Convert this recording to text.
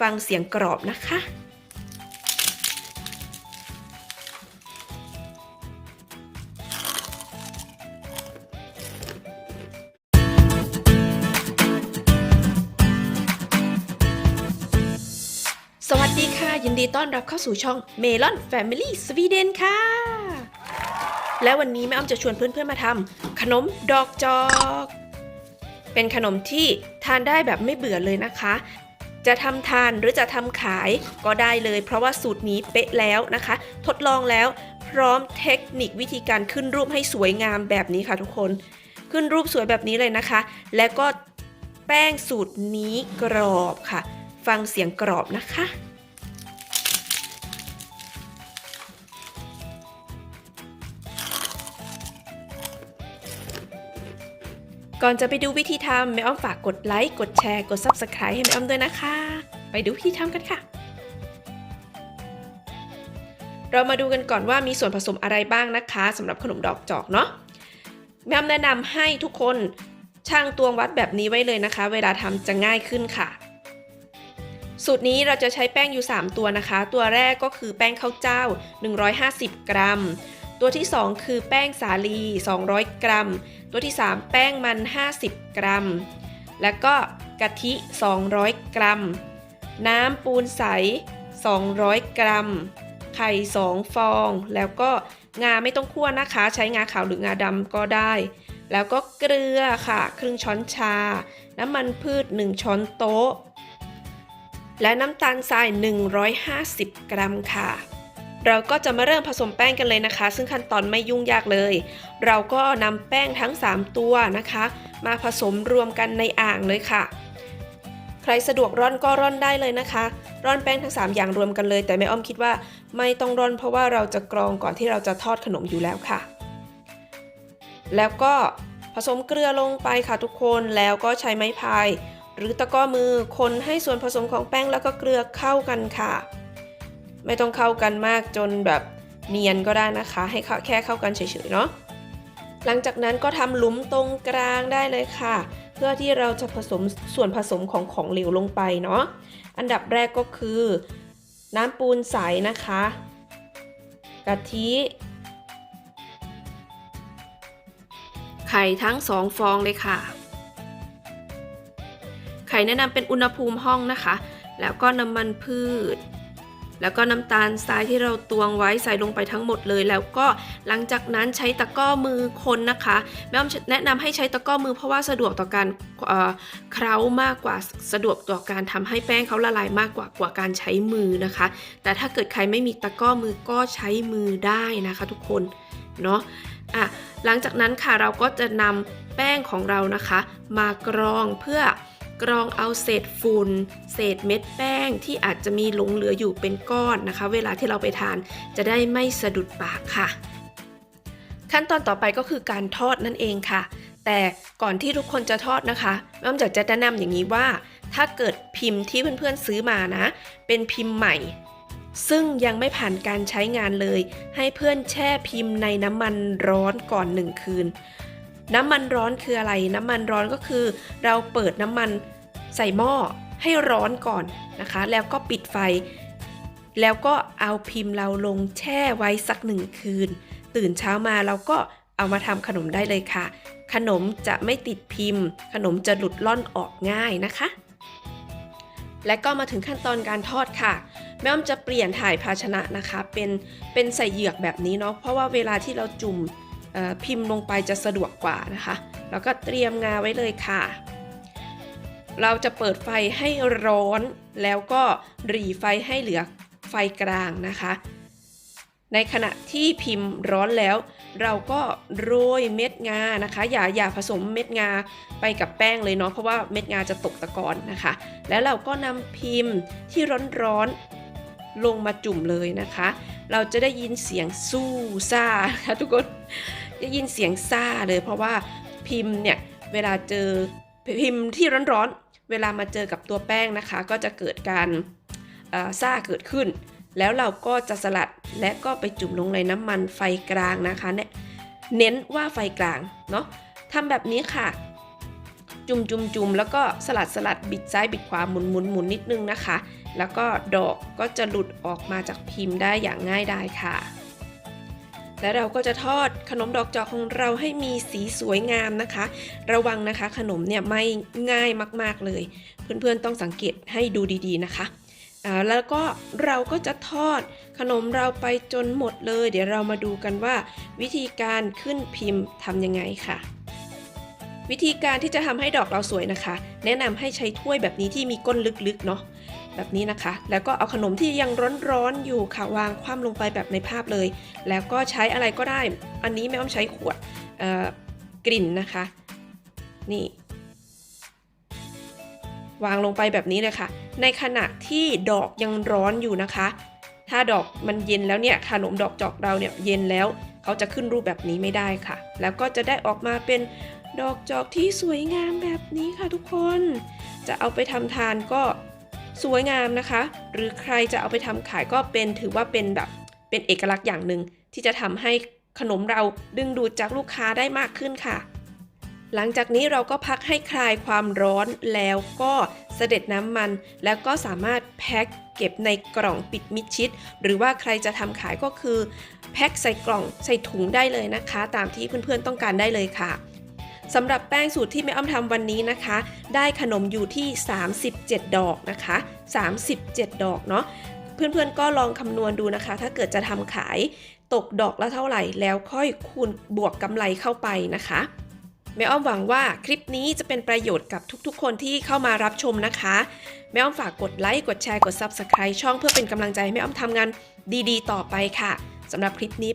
ฟังเสียงกรอบนะคะ สวัสดีค่ะ ยินดีต้อนรับเข้าสู่ช่อง Melon Family Sweden ค่ะ และวันนี้แม่อ้อมจะชวนเพื่อนๆมาทำขนมดอกจอกเป็นขนมที่ทานได้แบบไม่เบื่อเลยนะคะ จะทำทานหรือจะทำขายก็ได้เลย เพราะว่าสูตรนี้เป๊ะแล้วนะคะ ทดลองแล้วพร้อมเทคนิควิธีการขึ้นรูปให้สวยงามแบบนี้ค่ะทุกคน ขึ้นรูปสวยแบบนี้เลยนะคะ และก็แป้งสูตรนี้กรอบค่ะ ฟังเสียงกรอบนะคะ ก่อนจะไปดูวิธีทำแม่อ้อมฝากกดไลค์ กดแชร์ กด Subscribe ให้แม่อ้อมด้วยนะคะ ไปดูวิธีทำกันค่ะ เรามาดูกันก่อนว่ามีส่วนผสมอะไรบ้างนะคะสำหรับขนมดอกจอกเนาะแม่อ้อมแนะนำให้ทุกคนช่างตวงวัดแบบนี้ไว้เลยนะคะ เวลาทำจะง่ายขึ้นค่ะ สูตรนี้เราจะใช้แป้งอยู่ 3 ตัวนะคะ ตัวแรกก็คือแป้งข้าวเจ้า 150 กรัม ตัวที่ 2 คือแป้งสาลี 200 กรัม ตัวที่ 3 แป้งมัน 50 กรัม แล้วก็กะทิ 200 กรัม น้ำปูนใส 200 กรัม ไข่ 2 ฟอง แล้วก็งาไม่ต้องคั่วนะคะ ใช้งาขาวหรืองาดำก็ได้ แล้วก็เกลือค่ะ ครึ่งช้อนชา น้ำมันพืช 1 ช้อนโต๊ะ และน้ำตาลทราย 150 กรัมค่ะ เราก็จะมาเริ่มผสมแป้งกันเลยนะคะ ซึ่งขั้นตอนไม่ยุ่งยากเลย เราก็นำแป้งทั้ง 3 ตัวนะคะ มาผสมรวมกันในอ่างเลยค่ะ ใครสะดวกร่อนก็ร่อนได้เลยนะคะ ร่อนแป้งทั้ง 3 อย่างรวมกันเลย แต่แม่อ้อมคิดว่าไม่ต้องร่อนเพราะว่าเราจะกรองก่อนที่เราจะทอดขนมอยู่แล้วค่ะ แล้วก็ผสมเกลือลงไปค่ะทุกคนแล้วก็ใช้ไม้พายหรือตะกร้อมือคนให้ส่วนผสมของแป้งแล้วก็เกลือเข้ากันค่ะ ไม่ต้องเข้ากันมากจนแบบเนียนก็ได้นะคะ ให้แค่เข้ากันเฉยๆเนาะหลังจากนั้นก็ทำหลุมตรงกลางได้เลยค่ะ เพื่อที่เราจะผสมส่วนผสมของของเหลวลงไปเนาะอันดับแรกก็คือ น้ำปูนใสนะคะ กะทิ ไข่ทั้งสองฟองเลยค่ะ ไข่แนะนำเป็นอุณหภูมิห้องนะคะ แล้วก็น้ำมันพืช แล้วก็น้ำตาลทรายที่เราตวงไว้ใส่ลงไปทั้งหมดเลย แล้วก็หลังจากนั้นใช้ตะก้อมือคนนะคะแม่อ้อมแนะนำให้ใช้ตะก้อมือเพราะว่าสะดวกต่อการเคล้ามากกว่าสะดวกต่อการทำให้แป้งเขาละลายมากกว่ากว่าการใช้มือนะคะ แต่ถ้าเกิดใครไม่มีตะก้อมือก็ใช้มือได้นะคะทุกคนเนาะอะหลังจากนั้นค่ะเราก็จะนำแป้งของเรานะคะ มากรองเพื่อ กรองเอาเศษฝุ่นเศษเม็ดแป้งที่อาจจะมีหลงเหลืออยู่เป็นก้อนนะคะ เวลาที่เราไปทานจะได้ไม่สะดุดปากค่ะ ขั้นตอนต่อไปก็คือการทอดนั่นเองค่ะ แต่ก่อนที่ทุกคนจะทอดนะคะแม่อ้อมจะแนะนำอย่างนี้ว่า ถ้าเกิดพิมพ์ที่เพื่อนๆซื้อมานะ เป็นพิมพ์ใหม่ซึ่งยังไม่ผ่านการใช้งานเลย ให้เพื่อนแช่พิมพ์ในน้ำมันร้อนก่อนหนึ่งคืน น้ำมันร้อนคืออะไร น้ำมันร้อนก็คือ เราเปิดน้ำมัน ใส่หม้อให้ร้อนก่อนนะคะ แล้วก็ปิดไฟ แล้วก็เอาพิมพ์เราลงแช่ไว้สักหนึ่งคืน ตื่นเช้ามาเราก็เอามาทำขนมได้เลยค่ะ ขนมจะไม่ติดพิมพ์ ขนมจะหลุดล่อนออกง่ายนะคะ และก็มาถึงขั้นตอนการทอดค่ะ แม่อ้อมจะเปลี่ยนถ่ายภาชนะนะคะ เป็นเป็นใส่เหยือกแบบนี้เนาะเพราะว่าเวลาที่เราจุ่มพิมพ์ลงไปจะสะดวกกว่านะคะ แล้วก็เตรียมงาไว้เลยค่ะ เราจะเปิดไฟให้ร้อน แล้วก็หรี่ไฟให้เหลือไฟกลางนะคะ ในขณะที่พิมพ์ร้อนแล้ว เราก็โรยเม็ดงานะคะ อย่าอย่าผสมเม็ดงาไปกับแป้งเลยเนาะเพราะว่าเม็ดงาจะตกตะกอนนะคะ แล้วเราก็นำพิมพ์ที่ร้อนๆลงมาจุ่มเลยนะคะ เราจะได้ยินเสียงสู้ซ่านะคะทุกคนได้ยินเสียงซ่าเลยเพราะว่าพิมพ์เนี่ยเวลาเจอพิมพ์ที่ร้อนๆ เวลามาเจอกับตัวแป้งนะคะ ก็จะเกิดการซ่าเกิดขึ้น แล้วเราก็จะสลัดและก็ไปจุ่มลงในน้ำมันไฟกลางนะคะเนเน้นว่าไฟกลางเนาะทำแบบนี้ค่ะ จุ่มจุ่มจุ่มแล้วก็สลัดสลัดบิดซ้ายบิดขวาหมุนหมุนหมุนนิดนึงนะคะ แล้วก็ดอกก็จะหลุดออกมาจากพิมพ์ได้อย่างง่ายดายค่ะ และเราก็จะทอดขนมดอกจอกของเราให้มีสีสวยงามนะคะ ระวังนะคะขนมเนี่ยไม่ง่ายมากๆเลย เพื่อนๆต้องสังเกตให้ดูดีๆนะคะแล้วก็เราก็จะทอดขนมเราไปจนหมดเลย เดี๋ยวเรามาดูกันว่า วิธีการขึ้นพิมพ์ทำยังไงค่ะ วิธีการที่จะทำให้ดอกเราสวยนะคะ แนะนำให้ใช้ถ้วยแบบนี้ที่มีก้นลึกๆเนาะแบบนี้นะคะ แล้วก็เอาขนมที่ยังร้อนๆอยู่ค่ะวางคว่ำลงไปแบบในภาพเลย แล้วก็ใช้อะไรก็ได้ อันนี้แม่อ้อมใช้ขวดกลิ่นนะคะ นี่ วางลงไปแบบนี้เลยค่ะ ในขณะที่ดอกยังร้อนอยู่นะคะ ถ้าดอกมันเย็นแล้วเนี่ยขนมดอกจอกเราเนี่ยเย็นแล้วเขาจะขึ้นรูปแบบนี้ไม่ได้ค่ะ แล้วก็จะได้ออกมาเป็น ดอกจอกที่สวยงามแบบนี้ค่ะทุกคน จะเอาไปทำทานก็สวยงามนะคะ หรือใครจะเอาไปทำขายก็เป็นถือว่าเป็นแบบเป็นเอกลักษณ์อย่างหนึ่งที่จะทำให้ขนมเราดึงดูดจากลูกค้าได้มากขึ้นค่ะ หลังจากนี้เราก็พักให้คลายความร้อนแล้วก็เสด็จน้ำมัน แล้วก็สามารถแพ็คเก็บในกล่องปิดมิดชิด หรือว่าใครจะทำขายก็คือแพ็คใส่กล่องใส่ถุงได้เลยนะคะ ตามที่เพื่อนๆต้องการได้เลยค่ะ สำหรับแป้งสูตรที่แม่อ้อมทำวันนี้นะคะ ได้ขนมอยู่ที่ 37 ดอกนะคะ 37 ดอกเนาะเพื่อนๆก็ลองคำนวณดูนะคะ ถ้าเกิดจะทำขายตกดอกละเท่าไหร่ แล้วค่อยคูณบวกกำไรเข้าไปนะคะแม่อ้อมหวังว่าคลิปนี้จะเป็นประโยชน์กับทุกๆ คนที่เข้ามารับชมนะคะ แม่อ้อมฝากกดไลค์ กดแชร์ กด Subscribe ช่องเพื่อเป็นกำลังใจให้แม่อ้อมทำงานดีๆ ต่อไปค่ะสำหรับคลิปนี้